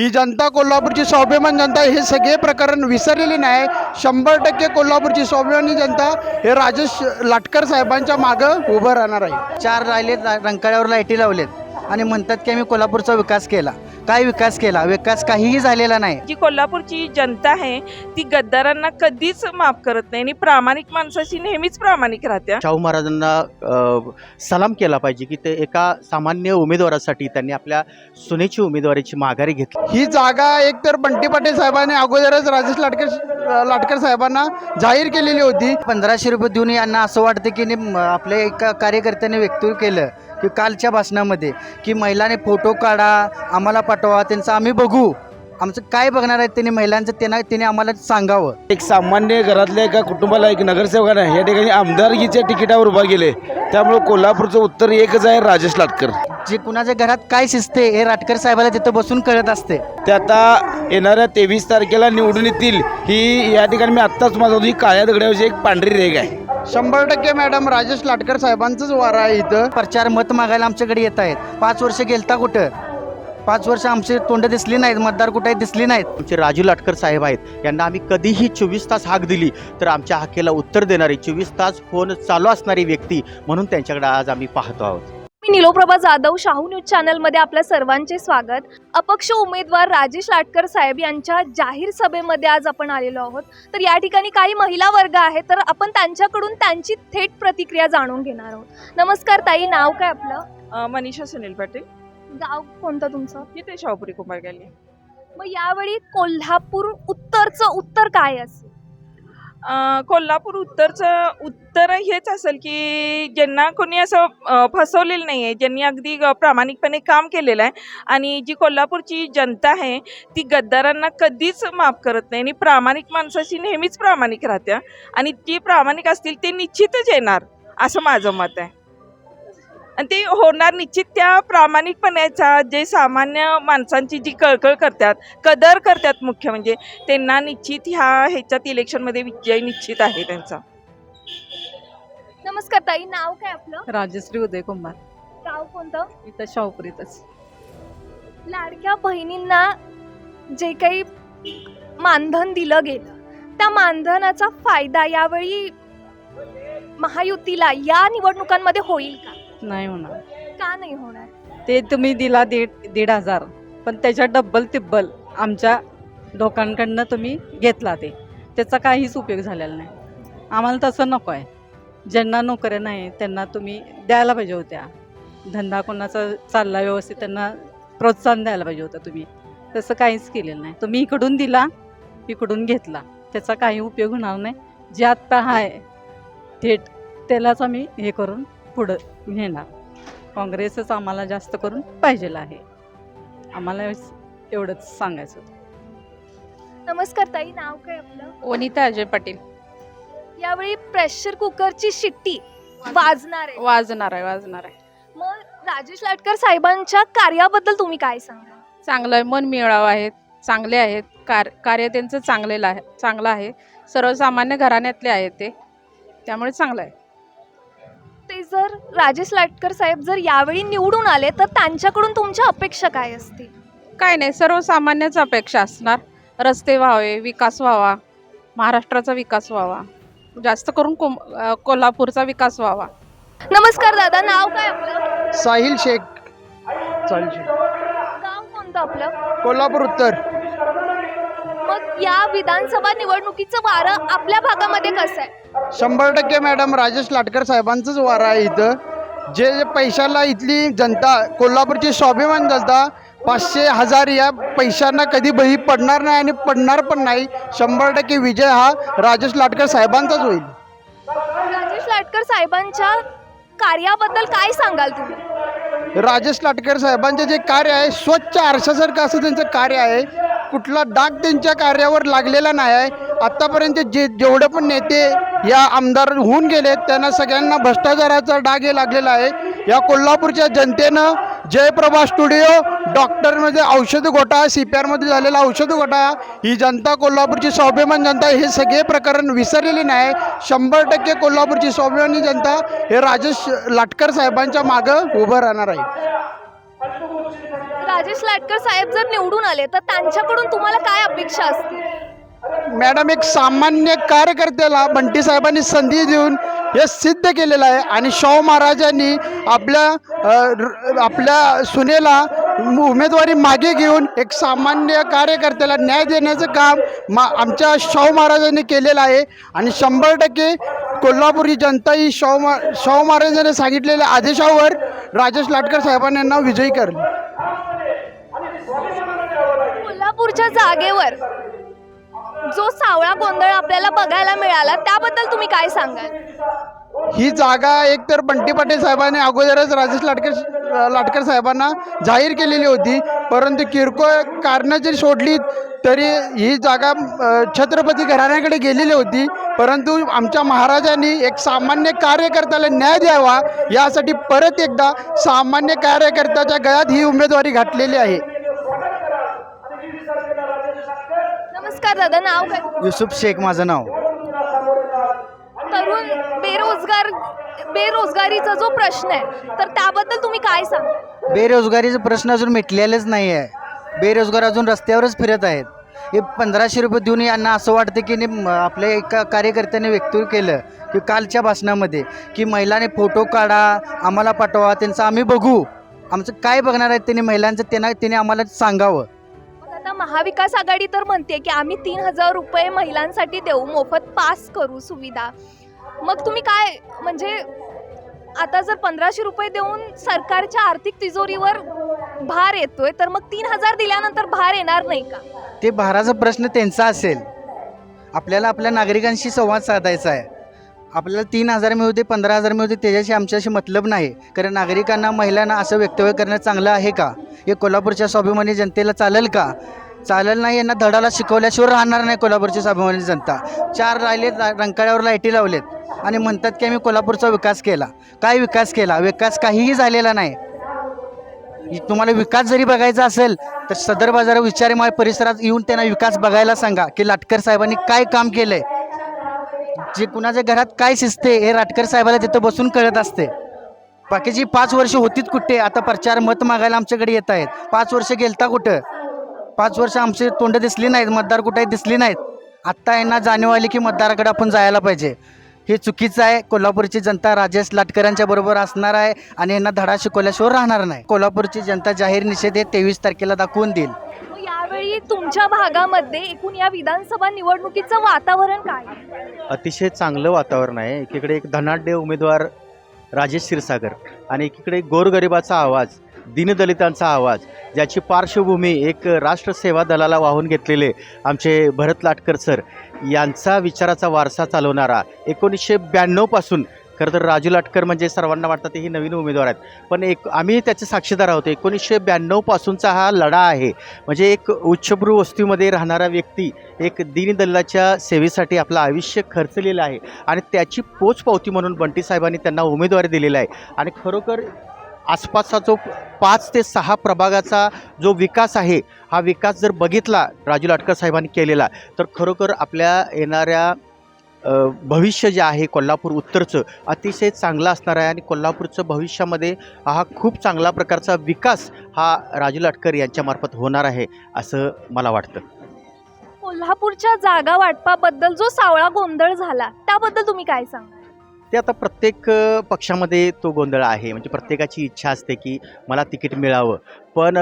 ही जनता कोल्हापूरची स्वाभिमान जनता हे सगळे प्रकरण विसरलेली नाही. शंभर टक्के कोल्हापूरची स्वाभिमानी जनता हे राजेश लाटकर साहेबांच्या मागं उभं राहणार आहे. चार राहिले रंकाळ्यावर लाईटी लावलेत. आणि म्हणतात की आम्ही कोल्हापूरचा विकास केला. काय विकास केला? विकास काहीही झालेला नाही. जी कोल्हापूरची जनता आहे ती गद्दारांना कधीच माफ करत नाही आणि प्रामाणिक माणसाशी नेहमीच प्रामाणिक राहत्या. शाहू महाराजांना अ, सलाम केला पाहिजे की ते एका सामान्य उमेदवारासाठी त्यांनी आपल्या सुनेची उमेदवारीची माघारी घेतली. ही जागा एकतर बंटी पाटील साहेबांनी अगोदरच राजेश लाटकर लाटकर साहेबांना जाहीर केलेली होती. पंधराशे रुपये देऊन यांना असं वाटतं की ने- म- आपल्या एका कार्यकर्त्याने व्यक्तव्य केलं. की कालच्या भाषणामध्ये की महिलाने फोटो काढा आम्हाला पाठवा त्यांचं आम्ही बघू. आमचं काय बघणार आहेत त्यांनी महिलांचं त्यांना त्यांनी आम्हाला सांगावं. एक सामान्य घरातल्या एका कुटुंबाला एक नगरसेवकाने या ठिकाणी आमदारकीच्या तिकिटावर उभा केले. त्यामुळे कोल्हापूरचं उत्तर एकच आहे राजेश लाटकर. जे कुणाच्या घरात काय शिजते हे राटकर साहेबाला तिथं बसून कळत असते. ते आता येणाऱ्या तेवीस तारखेला निवडून येतील ही या ठिकाणी मी आत्ताच माझा ही काळ्या दगडावरची एक पांढरी रेग आहे. शंभर टक्के मॅडम राजेश लाटकर साहेबांचंच वारा आहे इथं. प्रचार मत मागायला आमच्याकडे येत आहेत. पाच वर्ष गेलता कुठं? पाच वर्ष आमची तोंड दिसली नाहीत मतदार कुठे दिसली नाहीत. आमचे राजू लाटकर साहेब आहेत. यांना आम्ही कधीही चोवीस तास हाक दिली तर आमच्या हाकेला उत्तर देणारी चोवीस तास फोन चालू असणारी व्यक्ती म्हणून त्यांच्याकडे आज आम्ही पाहतो आहोत. निलोप्रभा जाधव शाहू न्यूज चॅनलमध्ये आपल्या सर्वांचे स्वागत. अपक्ष उमेदवार राजेश लाटकर साहेब यांच्या जाहीर सभेमध्ये आज आपण आलेलो आहोत. तर या ठिकाणी काही महिला वर्ग आहे तर आपण त्यांच्याकडून त्यांची थेट प्रतिक्रिया जाणून घेणार आहोत. नमस्कार ताई नाव काय आपलं? अं, मनीषा सुनील पाटील. गाव कोणतं तुमचं? इथे शाहपुरी कुंभार गेली मग यावेळी कोल्हापूर उत्तरचं उत्तर काय असेल? कोल्हापूर उत्तरचं उत्तर हेच असेल की ज्यांना कोणी असं फसवलेलं नाही आहे ज्यांनी अगदी प्रामाणिकपणे काम केलेलं आहे आणि जी कोल्हापूरची जनता आहे ती गद्दारांना कधीच माफ करत नाही आणि प्रामाणिक माणसाशी नेहमीच प्रामाणिक राहत्या आणि जी प्रामाणिक असतील ते निश्चितच येणार असं माझं मत आहे. आणि ते होणार निश्चित त्या प्रामाणिकपणाचा जे सामान्य माणसांची जी कळकळ करतात कदर करतात मुख्य म्हणजे त्यांना निश्चित ह्या ह्याच्यात इलेक्शनमध्ये विजय निश्चित आहे त्यांचा. नमस्कार ताई नाव काय आपलं? राजश्री उदय कुंभार. गाव कोणतं? इथं शाहपुरीतच. लाडक्या बहिणींना जे काही मानधन दिलं गेलं त्या मानधनाचा फायदा यावेळी महायुतीला या निवडणुकांमध्ये होईल का? नाही होणार. का नाही होणार? ते तुम्ही दिला दीड दीड हजार. पण त्याच्या डब्बल तिब्बल आमच्या लोकांकडनं तुम्ही घेतला ते. त्याचा काहीच उपयोग झालेला नाही. आम्हाला तसं नको आहे. ज्यांना नोकऱ्या नाही त्यांना तुम्ही द्यायला पाहिजे होत्या. धंदा कोणाचा चालला व्यवस्थित त्यांना प्रोत्साहन द्यायला पाहिजे होतं तुम्ही. तसं काहीच केलेलं नाही. तुम्ही इकडून दिला इकडून घेतला. त्याचा काही उपयोग होणार नाही. जे आत्ता आहे थेट त्यालाच आम्ही हे करून पुढं घेणार. काँग्रेसच आम्हाला जास्त करून पाहिजेल आहे. आम्हाला एवढंच सांगायचं होतं. नमस्कार ताई नाव काय आपलं? वनिता अजय पाटील. यावेळी प्रेशर कुकरची शिट्टी वाजणार आहे. वाजणार आहे वाजणार आहे. मग राजेश लाटकर साहेबांच्या कार्याबद्दल तुम्ही काय सांगा? चांगलं आहे मन मिळावं आहेत चांगले आहेत कार कार्य त्यांचं चांगलेलं आहे चांगलं आहे. सर्वसामान्य घराण्यातले आहेत ते. त्यामुळे चांगलं आहे. जर राजेश लाटकर साहेब जर यावेळी निवडून आले तर त्यांच्याकडून तुमच्या अपेक्षा काय असतील? काय नाही सर्वसामान्यच अपेक्षा असणार. रस्ते व्हावे विकास व्हावा महाराष्ट्राचा विकास व्हावा. जास्त करून कोम अं, कोल्हापूरचा विकास व्हावा. नमस्कार दादा नाव काय आपलं? साहिल शेख साहिल शेख. गाव कोणतं आपलं? कोल्हापूर उत्तर. मग या विधानसभा निवडणुकीचं वारं आपल्या भागामध्ये कसं आहे? शंभर टक्के मॅडम राजेश लाटकर साहेबांचंच वारा आहे इथं. जे जे पैशाला इथली जनता कोल्हापूरची स्वाभिमान जनता पाचशे हजार या पैशांना कधी बही पडणार नाही आणि पडणार पण नाही. शंभर टक्के विजय हा राजेश लाटकर साहेबांचाच होईल. राजेश लाटकर साहेबांच्या कार्याबद्दल काय सांगाल तुम्ही? राजेश लाटकर साहेबांचे जे कार्य आहे स्वच्छ आरशासारखं असं त्यांचं कार्य आहे. कुठला डाग त्यांच्या कार्यावर लागलेला नाही आहे. आत्तापर्यंत जे जेवढे पण नेते या आमदार होऊन गेले त्यांना सगळ्यांना भ्रष्टाचाराचा डाग हे लागलेला आहे. या कोल्हापूरच्या जनतेनं जयप्रभा स्टुडिओ डॉक्टरमध्ये हो, औषध घोटाळा सी पी आरमध्ये झालेला औषध घोटाळा ही जनता कोल्हापूरची स्वाभिमान जनता हे सगळे प्रकरण विसरलेली नाही. शंभर टक्के कोल्हापूरची स्वाभिमानी जनता हे राजेश लाटकर साहेबांच्या मागं उभं राहणार आहे. राजेश लाटकर साहेब जर निवडून आले तर त्यांच्याकडून तुम्हाला काय अपेक्षा असतील? मॅडम एक सामान्य कार्यकर्त्याला बंटी साहेबांनी संधी देऊन हे सिद्ध केलेलं आहे आणि शाहू महाराजांनी आपल्या आपल्या सुनेला उमेदवारी मागे घेऊन एक सामान्य कार्यकर्त्याला न्याय देण्याचं काम मा आमच्या शाहू महाराजांनी केलेलं आहे. आणि शंभर टक्के कोल्हापुरी जनता ही शाहू मा शाहू महाराजांनी सांगितलेल्या आदेशावर राजेश लाटकर साहेबांना विजयी करली. कोल्हापूरच्या जागेवर जो सावळा गोंधळ आपल्याला बघायला मिळाला त्याबद्दल तुम्ही काय सांगाल? ही जागा एकतर बंटी पाटील साहेबांनी अगोदरच राजेश लाटकर लाटकर साहेबांना जाहीर केलेली होती परंतु किरकोळ कारणं जरी सोडली तरी ही जागा छत्रपती घराण्याकडे गेलेली होती. परंतु आमच्या महाराजांनी एक सामान्य कार्यकर्त्याला न्याय द्यावा यासाठी परत एकदा सामान्य कार्यकर्त्याच्या गळ्यात ही उमेदवारी घातलेली आहे. नमस्कार दादा नाव काय? युसुफ शेख माझं नाव. तरुण बेरोजगार बेरोजगारीचा जो प्रश्न आहे तर त्याबद्दल तुम्ही काय सांगा? बेरोजगारीचा प्रश्न अजून मिटलेलाच नाही आहे. बेरोजगार अजून रस्त्यावरच फिरत आहेत. हे पंधराशे रुपये देऊन यांना असं वाटतं की ने- आपल्या एका कार्यकर्त्याने व्यक्त केलं की कालच्या भाषणामध्ये की महिलाने फोटो काढा आम्हाला पाठवा त्यांचं आम्ही बघू. आमचं काय बघणार आहेत त्यांनी महिलांचं त्यांना त्यांनी आम्हाला सांगावं. आता महाविकास आघाडी तर म्हणते की आम्ही तीन हजार रुपये महिलांसाठी देऊ मोफत पास करू सुविधा. मग तुम्ही काय म्हणजे आता जर पंधराशे रुपये देऊन सरकारच्या आर्थिक तिजोरीवर भार येतोय तर मग तीन हजार दिल्यानंतर भार येणार नाही का? ते भाराचा प्रश्न त्यांचा असेल. आपल्याला आपल्या नागरिकांशी संवाद साधायचा आहे. आपल्याला तीन हजार मिळू दे पंधरा हजार मिळू दे त्याच्याशी आमच्याशी मतलब नाही. कारण नागरिकांना महिलांना असं वक्तव्य करणं चांगलं आहे का? हे कोल्हापूरच्या स्वाभिमानी जनतेला चालेल का? चालेल नाही यांना धडाला शिकवल्याशिवाय राहणार नाही कोल्हापूरची स्वाभिमानी जनता. चार राहिलेत रंकाळ्यावर लाईटी लावलेत. आणि म्हणतात की आम्ही कोल्हापूरचा विकास केला. काय विकास केला? विकास काहीही झालेला नाही. तुम्हाला विकास जरी बघायचा असेल तर सदर बाजार विचारे परिसरात येऊन त्यांना विकास बघायला सांगा की लाटकर साहेबांनी काय काम केलंय? जे कुणाच्या घरात काय शिजते हे राटकर साहेबाला तिथं बसून कळत असते. बाकीची पाच वर्ष होतीत कुठे? आता प्रचार मत मागायला आमच्याकडे येत आहेत. पाच वर्ष गेलता कुठं? पाच वर्ष आमचे तोंड दिसली नाहीत मतदार कुठे दिसली नाहीत. आत्ता यांना जाणीव आली की मतदाराकडे आपण जायला पाहिजे. हे चुकीचं आहे. कोल्हापूरची जनता राजेश लाटकरांच्या बरोबर असणार आहे आणि यांना धडा शिकवल्याशिवाय राहणार नाही. कोल्हापूरची जनता जाहीर निषेध हे तेवीस तारखेला दाखवून देईल. यावेळी तुमच्या भागामध्ये एकूण या विधानसभा निवडणुकीचं वातावरण काय? अतिशय चांगलं वातावरण आहे. एकीकडे एक धनाढ्य उमेदवार राजेश क्षीरसागर आणि एकीकडे गोरगरिबाचा आवाज दीनदलितांचा आवाज ज्याची पार्श्वभूमी एक राष्ट्रसेवा दलाला वाहून घेतलेले आमचे भरत लाटकर सर यांचा विचाराचा वारसा चालवणारा एकोणीसशे ब्याण्णवपासून खरं तर राजू लाटकर म्हणजे सर्वांना वाटतं ते ही नवीन उमेदवार आहेत. पण एक आम्ही त्याचे साक्षीदार आहोत. एकोणीसशे ब्याण्णवपासूनचा हा लढा आहे. म्हणजे एक उच्चभ्रू वस्तीमध्ये राहणारा व्यक्ती एक दीनदलिताच्या सेवेसाठी आपलं आयुष्य खर्चलेलं आहे. आणि त्याची पोचपावती म्हणून बंटी साहेबांनी त्यांना उमेदवारी दिलेला आहे. आणि खरोखर आसपासचा जो पाच ते सहा प्रभागाचा जो विकास आहे हा विकास जर बघितला राजू लाटकर साहेबांनी केलेला तर खरोखर आपल्या येणाऱ्या भविष्य जे आहे कोल्हापूर उत्तरचं अतिशय चांगलं असणार आहे आणि कोल्हापूरचं भविष्यामध्ये हा खूप चांगला प्रकारचा विकास हा राजू लाटकर यांच्यामार्फत होणार आहे असं मला वाटतं. कोल्हापूरच्या जागा वाटपाबद्दल जो सावळा गोंधळ झाला त्याबद्दल तुम्ही काय सांगा ते आता प्रत्येक पक्षामध्ये तो गोंधळ आहे. म्हणजे प्रत्येकाची इच्छा असते की मला तिकीट मिळावं. पण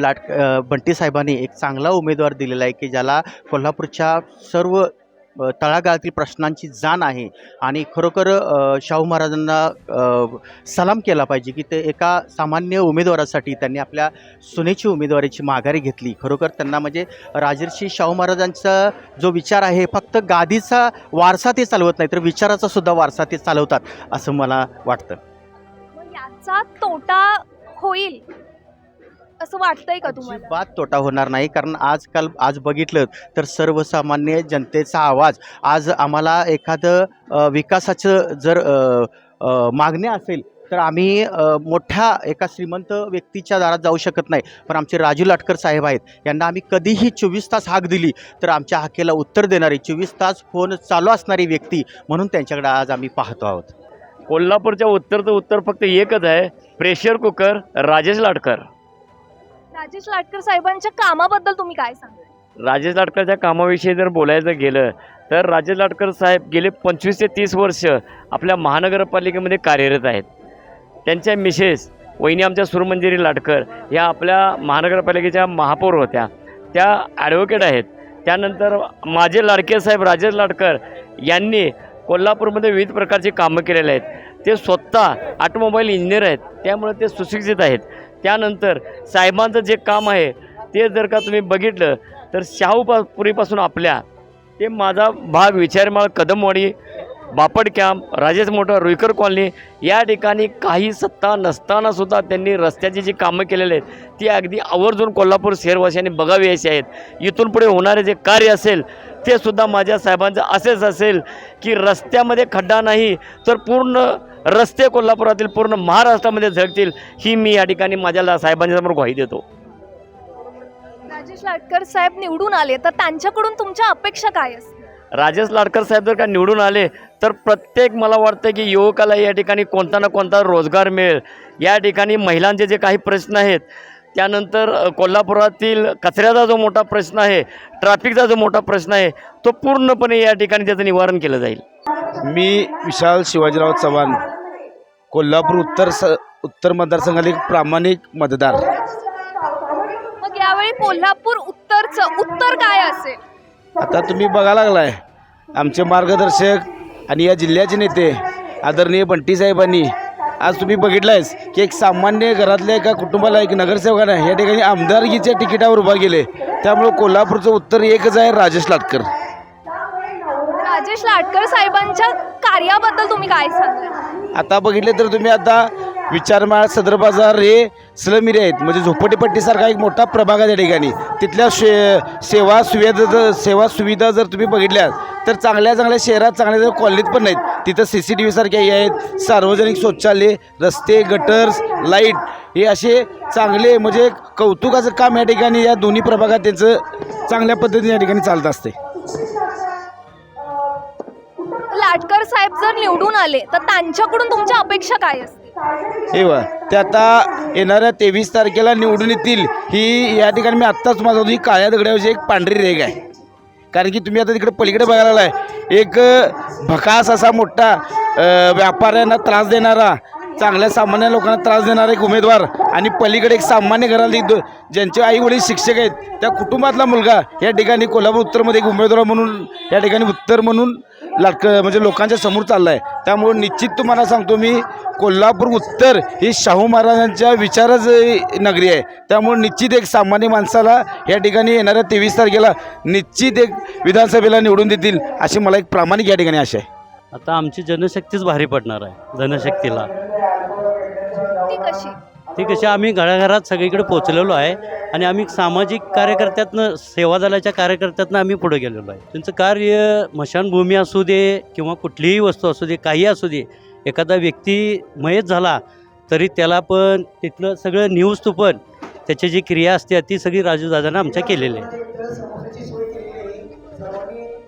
लाट बंटी साहेबांनी एक चांगला उमेदवार दिलेला आहे की ज्याला कोल्हापूरच्या सर्व तळागाळातील प्रश्नांची जाण आहे आणि खरोखर शाहू महाराजांना सलाम केला पाहिजे की ते एका सामान्य उमेदवारासाठी त्यांनी आपल्या सुनेची उमेदवारीची माघारी घेतली. खरोखर त्यांना म्हणजे राजर्षी शाहू महाराजांचा जो विचार आहे फक्त गादीचा वारसा ते चालवत नाही तर विचाराचा सुद्धा वारसा ते चालवतात असं मला वाटतं. याचा तोटा होईल असं वाटतंय का तुम्हाला? अजिबात तोटा होणार नाही कारण आजकाल आज बघितलं तर सर्वसामान्य जनतेचा आवाज आज आम्हाला एखादं विकासाचं जर अ, अ, मागणी असेल तर आम्ही अ, मोठ्या एका श्रीमंत व्यक्तीच्या दारात जाऊ शकत नाही. पण आमचे राजू लाटकर साहेब आहेत यांना आम्ही कधीही चोवीस तास हाक दिली तर आमच्या हाकेला उत्तर देणारी चोवीस तास फोन चालू असणारी व्यक्ती म्हणून त्यांच्याकडे आज आम्ही पाहतो आहोत. कोल्हापूरच्या उत्तरचं उत्तर फक्त एकच आहे प्रेशर कुकर राजेश लाटकर. राजेश लाटकर साहेबांच्या कामाबद्दल तुम्ही काय सांगाल? राजेश लाटकरच्या कामाविषयी जर बोलायचं गेलं तर राजेश लाटकर साहेब गेले पंचवीस ते तीस वर्ष आपल्या महानगरपालिकेमध्ये कार्यरत आहेत. त्यांच्या मिसेस वहिनी आमच्या सुरमंजिरी लाटकर या आपल्या महानगरपालिकेच्या महापौर होत्या. त्या ॲडव्होकेट आहेत. त्यानंतर माझे लाडके साहेब राजेश लाटकर यांनी कोल्हापूरमध्ये विविध प्रकारची कामं केलेली आहेत. ते स्वतः ऑटोमोबाईल इंजिनियर आहेत. त्यामुळे ते सुशिक्षित आहेत. त्यानंतर साहेबांचं जे काम आहे ते जर का तुम्ही बघितलं तर शाहूपुरीपासून आपल्या ते माझा भाग Vicharmal Kadamwadi Bapad camp Rajesh motor Ruikar colony या ठिकाणी काही सत्ता नसताना सुद्धा त्यांनी रस्त्याची जी कामं केलेली आहेत ती अगदी आवर्जून कोल्हापूर शहरवासियांनी बघावी अशी आहेत. इथून पुढे होणारे जे कार्य असेल ते सुद्धा माझ्या साहेबांचं असेच असेल की रस्त्यामध्ये खड्डा नाही तर पूर्ण रस्ते कोल्हापुरातील पूर्ण महाराष्ट्रामध्ये झळकतील ही मी या ठिकाणी माझ्या साहेबांच्या समोर ग्वाही देतो. राजेश लाटकर साहेब निवडून आले तर त्यांच्याकडून तुमच्या अपेक्षा काय राजेश लाडकर साहेब जर का निवडून आले तर प्रत्येक मला वाटतं की युवकाला या ठिकाणी कोणता ना कोणता रोजगार मिळेल. या ठिकाणी महिलांचे जे काही प्रश्न आहेत त्यानंतर कोल्हापुरातील कचऱ्याचा जो मोठा प्रश्न आहे ट्रॅफिकचा जो मोठा प्रश्न आहे तो पूर्णपणे या ठिकाणी त्याचं निवारण केलं जाईल. मी विशाल शिवाजीराव चव्हाण कोल्हापूर उत्तर स उत्तर मतदारसंघातील एक प्रामाणिक मतदार. मग यावेळी कोल्हापूर उत्तरचं उत्तर काय असेल? आता तुम्ही बघायला लागलाय. आमचे मार्गदर्शक आणि या जिल्ह्याचे नेते आदरणीय बंटी साहेबांनी आज तुम्ही बघितलायच की एक सामान्य घरातल्या एका कुटुंबाला एक नगरसेवकाने या ठिकाणी आमदारकीच्या तिकिटावर उभा गेले त्यामुळे कोल्हापूरचं उत्तर एकच आहे राजेश लाटकर. राजेश लाटकर साहेबांच्या कार्याबद्दल तुम्ही काय सांगाल आता बघितले तर तुम्ही आता विचारमाळ सदर बाजार हे स्लम एरिया आहेत. म्हणजे झोपडीपट्टीसारखा एक मोठा प्रभाग आहे त्या ठिकाणी. तिथल्या शे सेवा सुविधा जर सेवा सुविधा जर तुम्ही बघितल्या तर चांगल्या चांगल्या शहरात चांगल्या चांगल्या कॉलनीत पण नाहीत तिथं सी सी टी व्हीसारख्या हे आहेत. सार्वजनिक शौचालय रस्ते गटर्स लाइट हे असे चांगले म्हणजे कौतुकाचं काम या ठिकाणी या दोन्ही प्रभागात त्यांचं चांगल्या पद्धतीने या ठिकाणी चालत असते. लाटकर साहेब जर निवडून आले तर त्यांच्याकडून तुमच्या अपेक्षा काय असतात हे वा ते आता येणाऱ्या तेवीस तारखेला निवडून येतील ही या ठिकाणी मी आत्ताच माझा ही काळ्या दगड्याविषयी एक पांढरी रेग आहे. कारण की तुम्ही आता तिकडे पलीकडे बघायला आलाय एक भकास असा मोठा व्यापाऱ्यांना त्रास देणारा चांगल्या सामान्य लोकांना त्रास देणारा एक उमेदवार आणि पलीकडे एक सामान्य घराला दो- ज्यांचे आई वडील शिक्षक आहेत त्या कुटुंबातला मुलगा या ठिकाणी कोल्हापूर उत्तरमध्ये एक उमेदवार म्हणून या ठिकाणी उत्तर म्हणून लाटक म्हणजे लोकांच्या समोर चालला आहे त्यामुळे निश्चित तुम्हाला सांगतो मी कोल्हापूर उत्तर ही शाहू महाराजांच्या विचारच नगरी आहे. त्यामुळे निश्चित एक सामान्य माणसाला या ठिकाणी येणाऱ्या तेवीस तारखेला निश्चित एक विधानसभेला निवडून देतील अशी मला एक प्रामाणिक या ठिकाणी आशा आहे. आता आमची जनशक्तीच भारी पडणार आहे जनशक्तीला. ती कशी? ती कशी आम्ही घराघरात सगळीकडे पोचलेलो आहे आणि आम्ही सामाजिक कार्यकर्त्यातनं सेवा दलाच्या कार्यकर्त्यातनं आम्ही पुढे गेलेलो आहे. त्यांचं कार्य मशानभूमी असू दे किंवा कुठलीही वस्तू असू दे काही असू दे एखादा व्यक्ती मयत झाला तरी त्याला पण तिथलं सगळं न्यूज तो पण त्याची जी क्रिया असते ती सगळी राजू दादानं आमच्या केलेली आहे.